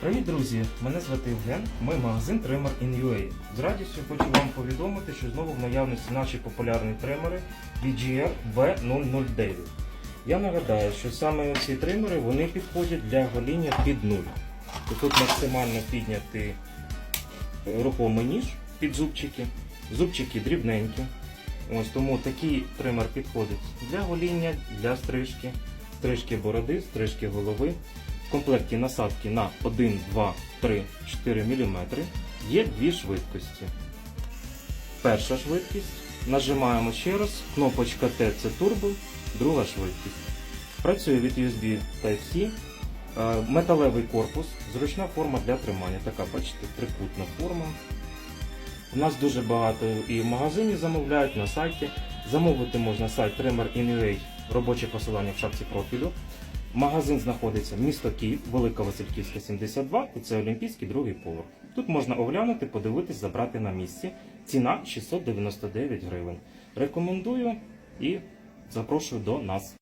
Привіт, друзі! Мене звати Євген. Ми магазин Trimmer in UA. З радістю хочу вам повідомити, що знову в наявності наші популярні тримери VGR V009. Я нагадаю, що саме ці тримери вони підходять для гоління під нуль. Тут максимально піднятий е, рухомий ніж під зубчики. Зубчики дрібненькі. Ось тому такий тример підходить для гоління, для стрижки, стрижки бороди, стрижки голови. В комплекті насадки на 1, 2, 3, 4 мм є дві швидкості. Перша швидкість. Нажимаємо ще раз. Кнопочка Т це турбо, друга швидкість. Працює від USB Type-C. Е, Металевий корпус, зручна форма для тримання. Така, бачите, трикутна форма. У нас дуже багато і в магазині замовляють на сайті. Замовити можна сайт Trimmer in.ua, робоче посилання в шапці профілю. Магазин знаходиться місто Київ, Велика Васильківська, 72, і це Олімпійський другий поверх. Тут можна оглянути, подивитись, забрати на місці. Ціна 699 гривень. Рекомендую і запрошую до нас.